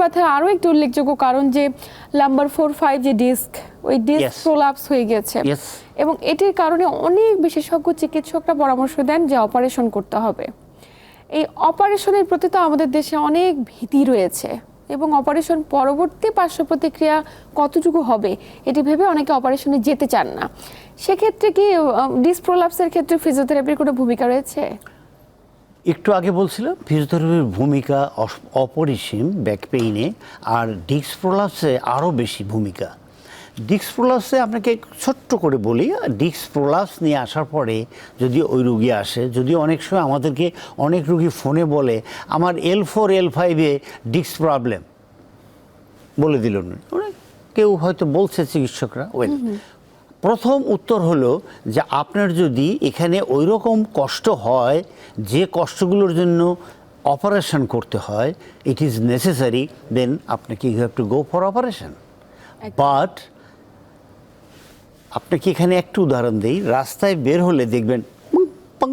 ব্যথার আরও একটি উল্লেখযোগ্য কারণ যে নাম্বার ফোর ফাইভ যে ডিস্ক ওই ডিস্ক প্রোলাপস হয়ে গেছে। এবং এটির কারণে অনেক বিশেষজ্ঞ চিকিৎসকরা পরামর্শ দেন যে অপারেশন করতে হবে। এই অপারেশনের প্রতি তো আমাদের দেশে অনেক ভীতি রয়েছে এবং অপারেশন পরবর্তী পার্শ্ব প্রতিক্রিয়া কতটুকু হবে এটি ভেবে অনেকে অপারেশনে যেতে চান না। সেক্ষেত্রে কি ডিসপ্রোলাপসের ক্ষেত্রে ফিজিওথেরাপির কোনো ভূমিকা রয়েছে? একটু আগে বলছিলাম, ফিজিওথেরাপির ভূমিকা অপরিসীম ব্যাক পেইনে আর ডিক্স প্রোলাপসে আরও বেশি ভূমিকা। ডিক্স প্রোলাপসে আপনাকে ছোট্ট করে বলি ডিক্স প্রোলাপস নিয়ে আসার পরে যদি ওই রুগী আসে, যদি অনেক সময় আমাদেরকে অনেক রুগী ফোনে বলে, আমার এল ফোর এল ফাইভে ডিক্স প্রবলেম বলে দিল কেউ হয়তো বলছে চিকিৎসকরা, ওয়েল প্রথম উত্তর হলো যে আপনার যদি এখানে ওই রকম কষ্ট হয় যে কষ্টগুলোর জন্য অপারেশন করতে হয় ইট ইজ নেসেসারি দেন আপনাকে you have to go for operation but আপনাকে এখানে একটু উদাহরণ দিই রাস্তায় বের হলে দেখবেন পং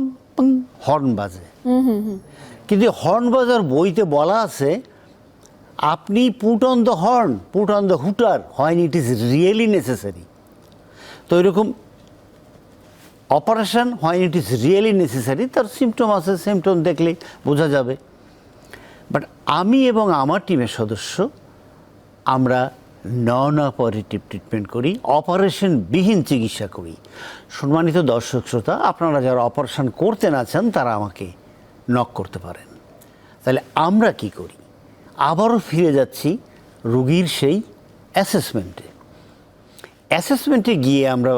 হর্ন বাজে। কিন্তু হর্ন বাজার বইতে বলা আছে আপনি put on the horn put on the hooter হয় ইট ইজ রিয়েলি নেসেসারি তো এরকম অপারেশন হয় ইট ইজ রিয়েলি নেসেসারি তার সিমটম আছে সিমটম দেখলে বোঝা যাবে। বাট আমি এবং আমার টিমের সদস্য, আমরা নন অপারেটিভ ট্রিটমেন্ট করি অপারেশনবিহীন চিকিৎসা করি। সম্মানিত দর্শক শ্রোতা, আপনারা যারা অপারেশন করতে না চান, তারা আমাকে নক করতে পারেন। তাহলে আমরা কি করি? আবারও ফিরে যাচ্ছি রুগীর সেই অ্যাসেসমেন্টে অ্যাসেসমেন্টে গিয়ে আমরা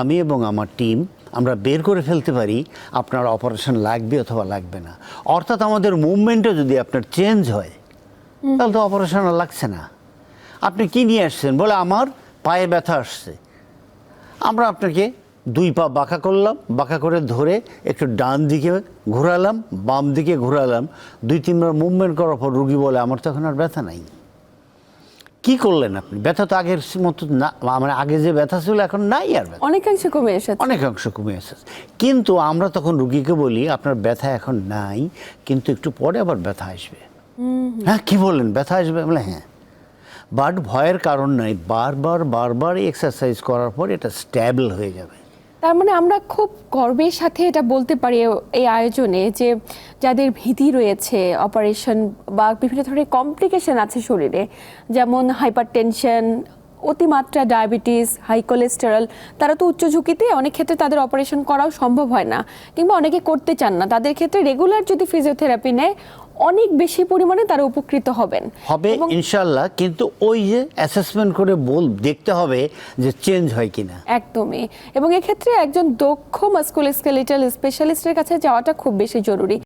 আমি এবং আমার টিম আমরা বের করে ফেলতে পারি আপনার অপারেশন লাগবে অথবা লাগবে না। অর্থাৎ আমাদের মুভমেন্টও যদি আপনার চেঞ্জ হয় তাহলে তো অপারেশন আর লাগছে না। আপনি কি নিয়ে আসছেন? বলে আমার পায়ে ব্যথা আসছে। আমরা আপনাকে দুই পা বাঁকা করলাম বাঁকা করে ধরে একটু ডান দিকে ঘোরালাম বাম দিকে ঘোরালাম। দুই তিনবার মুভমেন্ট করার পর রুগী বলে আমার তো এখন আর ব্যথা নাই। কি করলেন আপনি? ব্যথা তো আগের মতো না মানে আগে যে ব্যথা ছিল এখন নাই আর অনেকাংশ কমে এসেছে। অনেকাংশ কমে এসেছে। কিন্তু আমরা তখন রুগীকে বলি আপনার ব্যথা এখন নাই কিন্তু একটু পরে আবার ব্যথা আসবে। হ্যাঁ কি বললেন? ব্যথা আসবে? বলে হ্যাঁ। বাট ভয়ের কারণ নাই। বারবার বারবার এক্সারসাইজ করার পর এটা স্ট্যাবল হয়ে যাবে। তার মানে আমরা খুব গর্বের সাথে এটা বলতে পারি এই আয়োজনে যে যাদের ভীতি রয়েছে অপারেশন বা বিভিন্ন ধরনের কমপ্লিকেশন আছে শরীরে, যেমন হাইপার টেনশন অতিমাত্রা ডায়াবেটিস হাই কোলেস্টেরল তারা তো উচ্চ ঝুঁকিতে অনেক ক্ষেত্রে তাদের অপারেশন করাও সম্ভব হয় না, কিংবা অনেকে করতে চান না। তাদের ক্ষেত্রে রেগুলার যদি ফিজিওথেরাপি নেয় অনেক বেশি পরিমাণে তারা উপকৃত হবেন। হবে ইনশাল্লাহ কিন্তু ওই যে অ্যাসেসমেন্ট করে বল দেখতে হবে যে চেঞ্জ হয় কিনা। একদমই। এবং এক্ষেত্রে একজন দক্ষ মাস্কুলোস্কেলিটাল স্পেশালিস্টের কাছে যাওয়াটা খুব বেশি জরুরি।